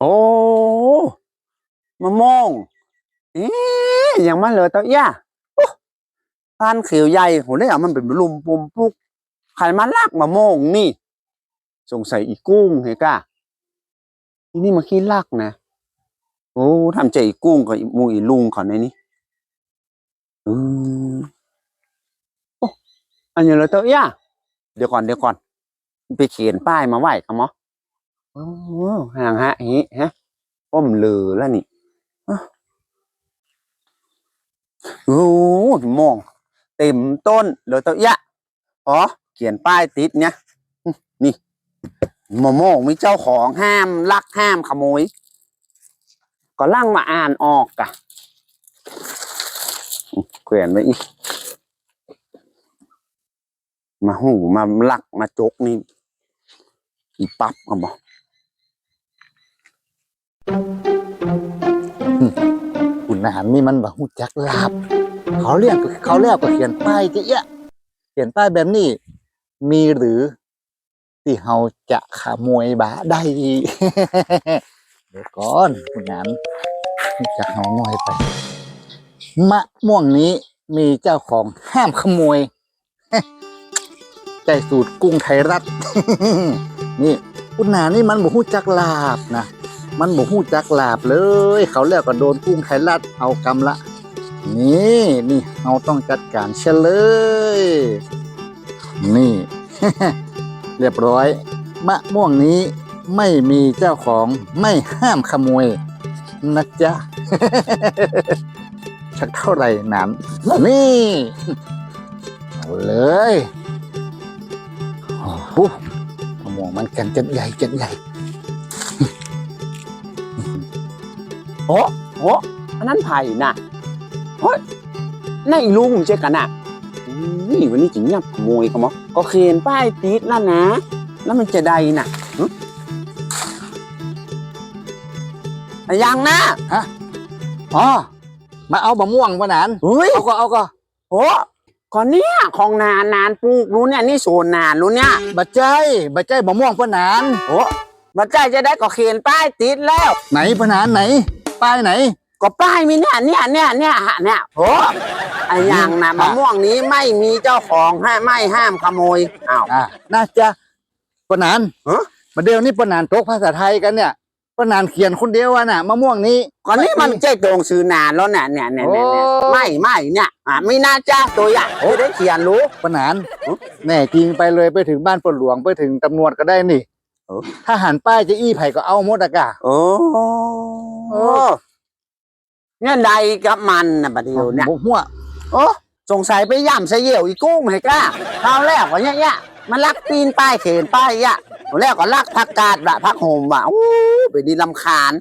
โอ้มะม่วงเอ๊ะยังมาเลยเต้าย่าพานเขียวใหญ่โหได้เอามันเป็นลุมปุ่มปุกใครมาลากมะม่วงนี่ สงสัยอีกุ้งเฮก้าทีนี่มาขี้ลากนะโอ้ทำใจอีกุ้งกับมูอีลุงเขาในนี้อืมโอ้อันนี้เลยเต้าย่าเดี๋ยวก่อนเดี๋ยวก่อน ไปเขียนป้ายมาไหวครับหมอ โอ้ห่างฮะฮิฮะป้อมลือแล้วนี่โอ้มอง เต็มต้นเลยเต้ายะอ๋อเขียนป้ายติดเนี่ยนี่มะม่วงมีเจ้าของห้ามลักห้ามขโมย ก็ล่างมาอ่านออกกะอื้อแขวนไว้อีก มาหูมาลักมาจกนี่ อีปั๊บครับบอก ขุนอาหารนี่มันแบบหูจักลาบ เขาเรียกเขาเรียกก็เขียนป้ายจะเอี้ยเขียนป้ายแบบนี้ มีหรือที่เฮาจะขโมยบาได้ เดี๋ยวก่อนคุณนานจะเฮาง่อยไป มะม่วงนี้มีเจ้าของห้ามขโมย ใจสูตรกุ้งไทยรัฐ นี่คุณนานี่มันบ่ฮู้จักลาบนะ มันบ่ฮู้จักลาบเลย เขาเรียกก็โดนกุ้งไทยรัฐเอากำละ นี่นี่เราต้องจัดการเฉลย นี่ เรียบร้อย มะม่วงนี้ไม่มีเจ้าของไม่ห้ามขโมยนะจ๊ะชักเท่าไหร่หนานนี่เอาเลยโอ้โหมะม่วงมันกันจัดใหญ่จัดใหญ่ โอ้โหอันนั้นไผ่น่ะเฮ้ยนั่นอีลุงใช่กันน่ะนี่วันนี้จริงเนี่ยขโมยเขามั้งก็เขียนป้ายติดแล้วนะ แล้วมันจะได้น่ะหึอะยังนะอ๋อมาเอามะม่วงปะหนานเฮ้ยเอาก็เอาก็โอ้ก่อนเนี้ยของนานนานปลูกรู้เนี่ยนี่โซนนานรู้เนี่ยบัจใจบัจใจมะม่วงปะหนานโอ้มาใจจะได้ก็เขียนป้ายติดแล้ว ไหนปะหนานไหน ป้ายไหน ก็ป้ายมีเนี่ยเนี่ยเนี่ยเนี่ยฮะเนี่ยโอ้อะยังนะมะม่วงนี้ไม่มีเจ้าของห้าไม่ห้ามขโมยอ้าวอ่าน่าจะปะหนานฮะมาเดียวนี่ปะหนานตกภาษาไทยกันเนี่ยปะหนานเขียนคนเดียวอะน่ะมะม่วงนี้ก่อนนี้มันเจ๊ตรงซื้อนานแล้วเนี่ยเนี่ยเนี่ยเนี่ยเนี่ยโอ้ไม่ไม่เนี่ยอะไม่น่าจ้าตัวอย่างจะได้เขียนรู้ปะหนานฮะแน่จริงไปเลยไปถึงบ้านปนหลวงไปถึงตำรวจก็ได้นี่เออ ถ้าหันป้ายจะอี้ไผ่ก็เอาหมดอะกะโอ้โอ้เนี่ยใดกับมันนะบัดเดียวเนี่ยหัวโอ้สงสัยไปย่ำใส่เหี่ยวอีกุ้งให้กล้าคราวแรกว่าเนี่ยเนี่ยมันลักปีนป้ายเขนป้ายอะวันแรกก็ลักพักกาดละพักโฮมว่ะอู้ไปดีลำคาญ